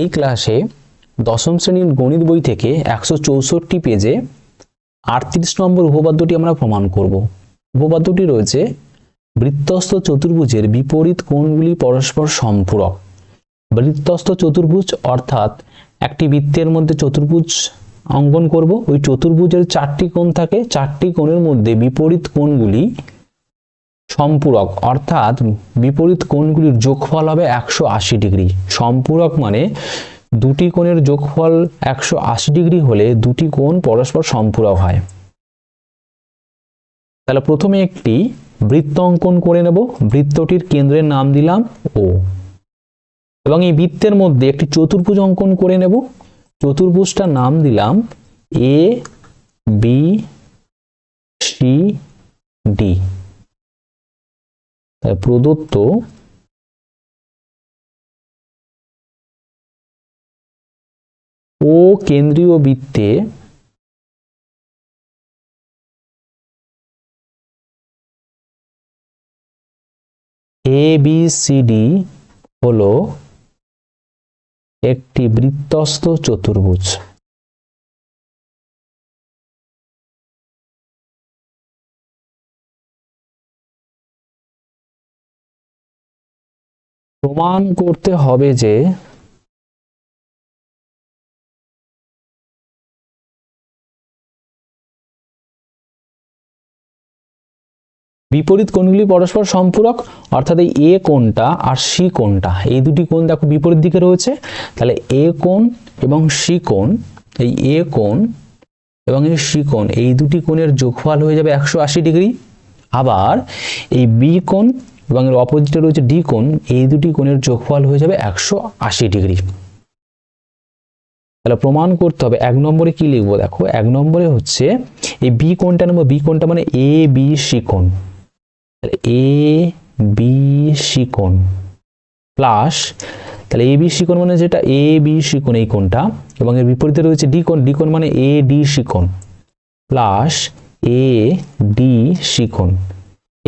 এই ক্লাসে দশম শ্রেণির গণিত বই থেকে একশো চৌষট্টি পেজে আটত্রিশ নম্বর উপপাদ্যটি আমরা প্রমাণ করব। উপপাদ্যটি রয়েছে, বৃত্তস্থ চতুর্ভুজের বিপরীত কোণগুলি পরস্পর সম্পূরক। বৃত্তস্থ চতুর্ভুজ অর্থাৎ একটি বৃত্তের মধ্যে চতুর্ভুজ অঙ্কন করব। ওই চতুর্ভুজের চারটি কোণ থাকে, চারটি কোণের মধ্যে বিপরীত কোণগুলি সম্পূরক, অর্থাৎ বিপরীত কোণগুলির যোগফল হবে একশো আশি ডিগ্রি। সম্পূরক মানে দুটি কোণের যোগফল একশো আশি ডিগ্রি হলে দুটি কোণ পরস্পর সম্পূরক হয়। তাহলে প্রথমে একটি বৃত্ত অঙ্কন করে নেব। বৃত্তটির কেন্দ্রের নাম দিলাম ও এবং এই বৃত্তের মধ্যে একটি চতুর্ভুজ অঙ্কন করে নেব। চতুর্ভুজটার নাম দিলাম এ বি সি ডি তাই প্রদত্ত ও কেন্দ্রীয় বৃত্তে এ বি সি ডি হলো একটি বৃত্তস্থ চতুর্ভুজ। প্রমাণ করতে হবে যে বিপরীত কোণগুলি পরস্পর সম্পূরক, অর্থাৎ এই এ কোণটা আর সি কোণটা, এই দুটি কোণ দেখো বিপরীত দিকে রয়েছে, তাহলে এ কোণ এবং সি কোণ, এই এ কোণ এবং এই সি কোণ, এই দুটি কোণের যোগফল হয়ে যাবে একশো আশি ডিগ্রি। আবার এই বি কোণ এবং এর অপোজিটে রয়েছে ডি কোণ, এই দুটি কোণের যোগফল হয়ে যাবে একশো আশি ডিগ্রি। তাহলে প্রমাণ করতে হবে, এক নম্বরে কি লিখব? দেখো, এক নম্বরে হচ্ছে এই বি কোণটা নেব বি কোণটা মানে এ বি সি কোণ। এ বি সি কোণ প্লাস তাহলে এ বি সি কোণ মানে যেটা? এ বি সি কোণ এই কোণটা। এবং এর বিপরীতে রয়েছে ডি কোণ ডি কোণ মানে এ ডি সি কোণ প্লাস এ ডি সি কোণ।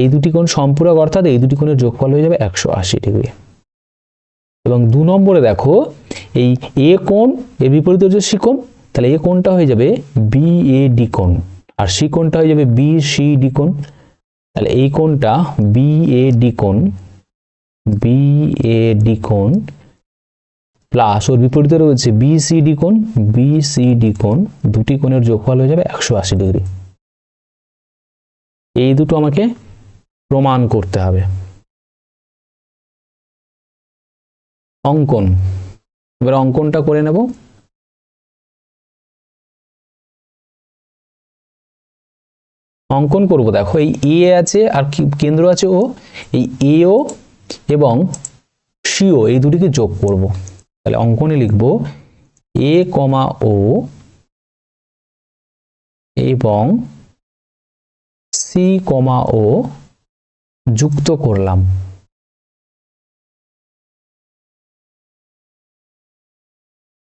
এই দুটি কোণ সম্পূরক, অর্থাৎ এই দুটি কোণের যোগফল হয়ে যাবে একশো আশি ডিগ্রি। এবং দু নম্বরে দেখো, এই এ কোণ, এর বিপরীতে হচ্ছে সি কোণ, তাহলে এ কোণটা হয়ে যাবে বি এ ডি কোণ, আর সি কোণটা হয়ে যাবে বি সি ডি কোণ। তাহলে এই কোণটা বি এ ডি কোণ, বি এ ডি কোণ, প্লাস ওর বিপরীতে রয়েছে বি সি ডি কোণ, বি সি ডি কোণ, দুটি কোণের যোগফল হয়ে যাবে একশো আশি ডিগ্রি। এই দুটো আমাকে প্রমাণ করতে হবে। অঙ্কন। এবার অঙ্কনটা করে নেব। অঙ্কন করব, দেখো, এই এ আছে আর কেন্দ্র আছে ও, এই এও এবং সিও এই দুটিকে যোগ করব। তাহলে অঙ্কনে লিখব এ কমা ও এবং সি কমা ও যুক্ত করলাম।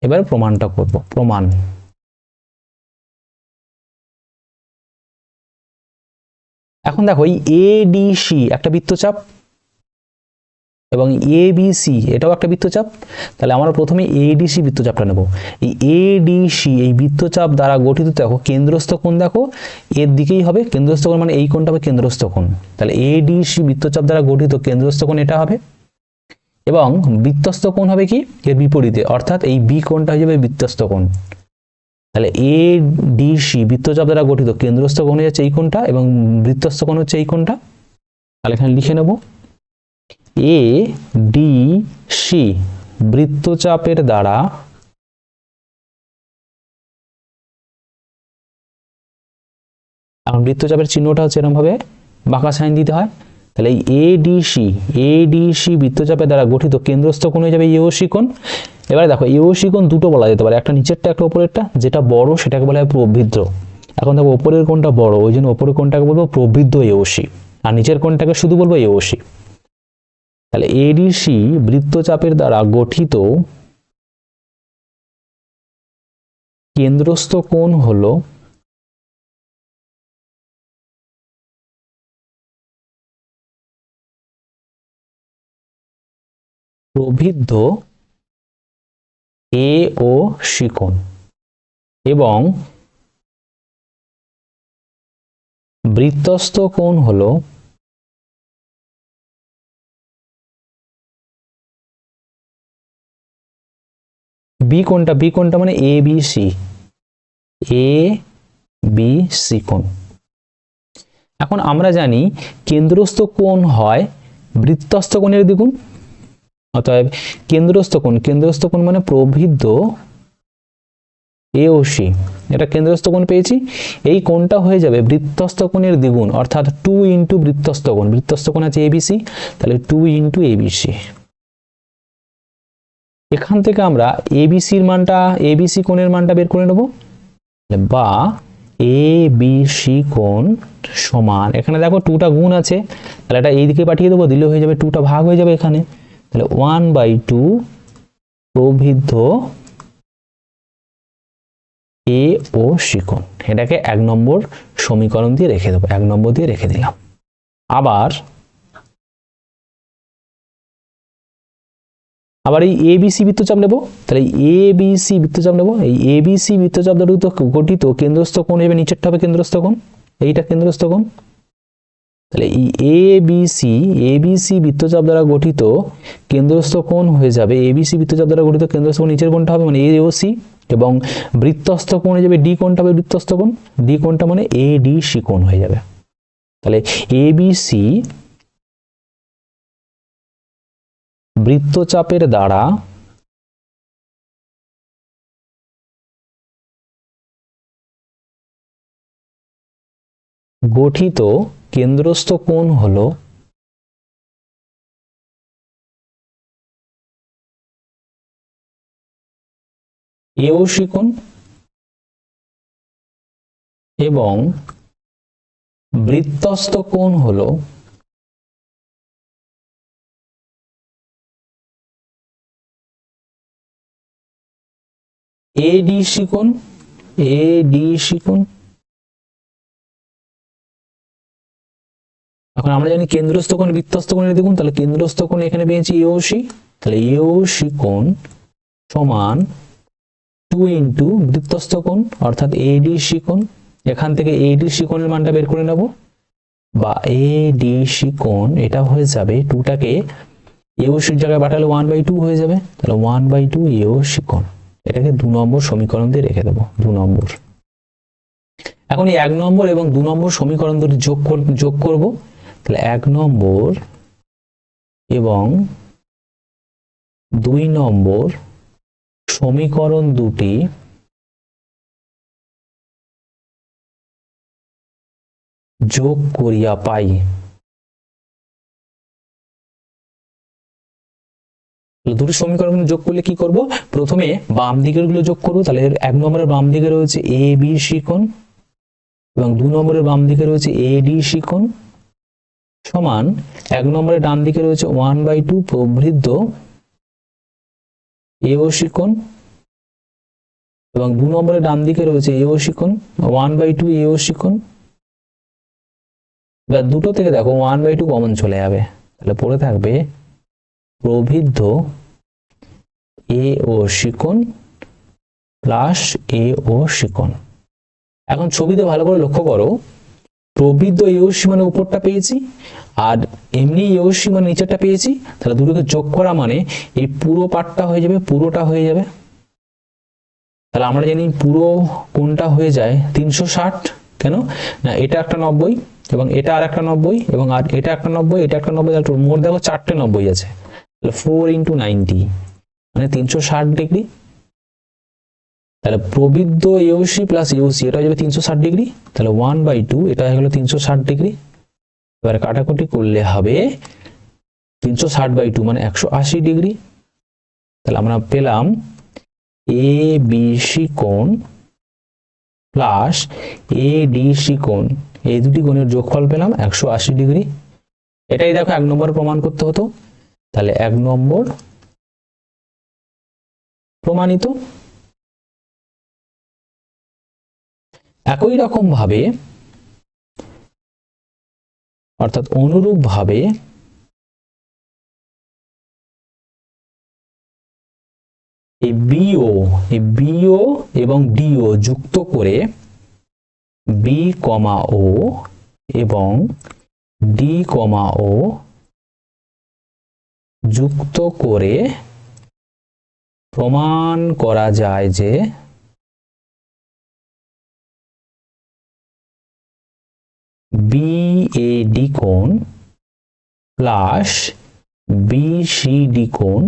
এবার প্রমাণটা করব প্রমাণ। এখন দেখো এই এডিসি একটা বৃত্তচাপ এবং এবিসি এটাও একটা বৃত্তচাপ। তাহলে আমরা প্রথমে এডিসি বৃত্তচাপটা নেব। এই এডিসি এই বৃত্তচাপ দ্বারা গঠিত, দেখো, কেন্দ্রস্থ কোণ দেখো, এর দিকেই হবে। কেন্দ্রস্থ কোণ মানে এই কোণটা হবে কেন্দ্রস্থ কোণ। তাহলে এডিসি বৃত্তচাপ দ্বারা গঠিত কেন্দ্রস্থ কোণ এটা হবে। এবং বৃত্তস্থ কোণ হবে কি? এর বিপরীতে। অর্থাৎ এই বি কোণটা হয়ে যাবে কোণ। তাহলে এ ডি সি বৃত্তচাপ দ্বারা গঠিত, কেন্দ্রস্থ কোণ হচ্ছে এই কোণটা এবং বৃত্তস্থ কোণ হচ্ছে এই কোণটা। তাহলে এখানে লিখে নেব। এ, ডি, সি, বৃত্তচাপের দ্বারা এখন বৃত্তচাপের চিহ্নটা হচ্ছে এরকম ভাবে বাঁকা সাইন দিতে হয়। তাহলে এই এডিসি এডিসি বৃত্তচাপের দ্বারা গঠিত কেন্দ্রস্থ কোণ হয়ে যাবে ইওসি এবারে দেখো ইওসি দুটো বলা যেতে পারে, একটা নিচেরটা, একটা উপরেরটা যেটা বড় সেটাকে বলা হয় প্রবৃদ্ধ। এখন দেখো উপরের কোণটা বড়, ওই জন্য উপরের কোণটাকে বলব প্রবৃদ্ধ ইওসি আর নিচের কোণটাকে শুধু বলব ইওসি তাহলে এডিসি বৃত্তচাপের দ্বারা গঠিত কেন্দ্রস্থ কোণ হল প্রবৃদ্ধ এ ও শিকোণ এবং বৃত্তস্থ কোণ হলো বি কোনটা? বি কোনটা মানে A B C A B C কোণ এখন আমরা জানি কেন্দ্রস্থ কোণ হয় বৃত্তস্থ কোণের দ্বিগুণ। অতএব কেন্দ্রস্থ কোণ কেন্দ্রস্থ কোণ মানে প্রবৃদ্ধ এ ও সি এটা কেন্দ্রস্থ কোণ পেয়েছি। এই কোণটা হয়ে যাবে বৃত্তস্থ কোণের দ্বিগুণ, অর্থাৎ টু ইন্টু বৃত্তস্থ কোণ। বৃত্তস্থ কোণ আছে এবিসি তাহলে টু ইন্টু এবিসি এখান থেকে আমরা এবিসির মানটা এবিসি কোণের মানটা বের করে নেব। বা এ বি সি কোণ সমান, এখানে দেখো টুটা গুণ আছে, তাহলে এটা এইদিকে পাঠিয়ে দেবো, দিলে হয়ে যাবে টুটা ভাগ হয়ে যাবে এখানে। তাহলে ওয়ান বাই টু প্রবৃদ্ধ এ ও শিকোণ এটাকে এক নম্বর সমীকরণ দিয়ে রেখে দেবো, এক নম্বর দিয়ে রেখে দিলাম। আবার আবার এই এ বি সি বৃত্তচাপ নেব। তাহলে এ বি সি বৃত্তচাপ নেব। এই এ বি সি বৃত্তচাপ দ্বারা গঠিত কেন্দ্রস্থ কোণ হিসেবে নিচেরটা হবে কেন্দ্রস্থ কোণ। এইটা কেন্দ্রস্থ কোণ। তাহলে এই A B C A B C বৃত্তচাপ দ্বারা গঠিত কেন্দ্রস্থ কোণ হয়ে যাবে। এ বি সি বৃত্তচাপ দ্বারা গঠিত কেন্দ্রস্থ কোণ নিচের কোণটা হবে মানে এ ও সি এবং বৃত্তস্থ কোণ হয়ে যাবে ডি কোণটা হবে বৃত্তস্থ কোণ। ডি কোণটা মানে এ ডি সি কোণ হয়ে যাবে। তাহলে এ বি সি বৃত্তচাপের দ্বারা গঠিত কেন্দ্রস্থ কোণ হল এওসি কোণ এবং বৃত্তস্থ কোণ হলো এডিসি কোণ এডিসি কোণ এখন আমরা জানি কেন্দ্রস্থ কোণ, বৃত্তস্থ কোণের দেখুন, তাহলে কেন্দ্রস্থ কোণ এখানে পেয়েছি এওসি তাহলে এওসি কোণ সমান টু ইন্টু বৃত্তস্থ কোণ, অর্থাৎ এডিসি কোণ এখান থেকে এডিসি কোণের মানটা বের করে নেব। বা এডিসি কোণ এটা হয়ে যাবে টুটাকে এওসির জায়গায় পাঠালে ওয়ান বাই টু হয়ে যাবে। তাহলে ওয়ান বাই টু এওসি কোণ। এটাকে দু নম্বর সমীকরণ দিয়ে রেখে দেবো, দু নম্বর। এখন এক নম্বর এবং দু নম্বর সমীকরণ দুটি যোগ যোগ করব। তাহলে এক নম্বর এবং দুই নম্বর সমীকরণ দুটি যোগ করিয়া পাই। দুটো সমীকরণ যোগ করলে কি করব? প্রথমে বাম দিকেরগুলো যোগ করব, তাহলে এক নম্বরের বাম দিকে রয়েছে এ বি শিকোণ এবং দু নম্বরের বাম দিকে রয়েছে এ ডি শিকোণ সমান এক নম্বরের ডান দিকে রয়েছে ওয়ান বাই টু প্রবৃদ্ধ এও শিকোণ এবং দু নম্বরের ডান দিকে রয়েছে এও শিকোণ ওয়ান বাই টু এও শিকোণ এবার দুটো থেকে দেখো ওয়ান বাই টু কমন চলে যাবে। তাহলে পড়ে থাকবে প্রবৃদ্ধ এ ও শিকোণ প্লাস এ ও শিকোণ। এখন ছবিতে ভালো করে লক্ষ্য করো, প্রবৃদ্ধ ইউসি মানে উপরটা পেয়েছি আর এমনি ইউসি মানে নিচেরটা পেয়েছি, তাহলে দুটোকে যোগ করা মানে এই পুরো পার্টটা হয়ে যাবে, পুরোটা হয়ে যাবে। তাহলে আমরা জানি পুরো কোনটা হয়ে যায় তিনশো ষাট, কেন? না, এটা একটা নব্বই এবং এটা আর একটা নব্বই এবং আর এটা একটা নব্বই, এটা একটা নব্বই মোট দেখো চারটে নব্বই আছে। তাহলে ফোর ইন্টু নাইনটি মানে তিনশো ষাট ডিগ্রি তাহলে প্রবৃদ্ধ ইউসি প্লাস ইউসি এটা হয়ে যাবে তিনশো ষাট ডিগ্রি তাহলে ওয়ান বাই টু এটা হয়ে গেল তিনশো ষাট ডিগ্রি এবার কাটাকুটি করলে হবে তিনশো ষাট বাই টু মানে একশো আশি ডিগ্রি তাহলে আমরা পেলাম এ বিসি কোণ প্লাস এ ডিসি কোণ। এই দুটি কোণের যোগফল পেলাম একশো আশি ডিগ্রি এটাই দেখো এক নম্বর প্রমাণ করতে হতো। তাহলে এক নম্বর প্রমাণিত। একই রকম ভাবে অর্থাৎ অনুরূপ ভাবে এই বিও এই বিও এবং ডিও যুক্ত করে বি কমা ও এবং ডি কমা ও যুক্ত করে প্রমাণ করা যায় যে বিএডি কোণ প্লাস বিসিডি কোণ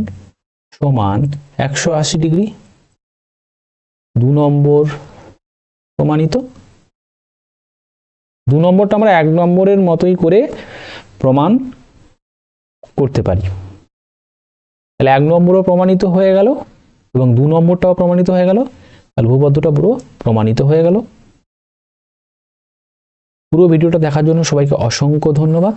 সমান একশো আশি ডিগ্রি। দু নম্বর প্রমাণিত। দু নম্বরটা আমরা এক নম্বরের মতোই করে প্রমাণ করতে পারি। তাহলে এক নম্বরও প্রমাণিত হয়ে গেল এবং দু নম্বরটাও প্রমাণিত হয়ে গেল। তাহলে উপপাদ্যটা পুরো প্রমাণিত হয়ে গেল। পুরো ভিডিওটা দেখার জন্য সবাইকে অসংখ্য ধন্যবাদ।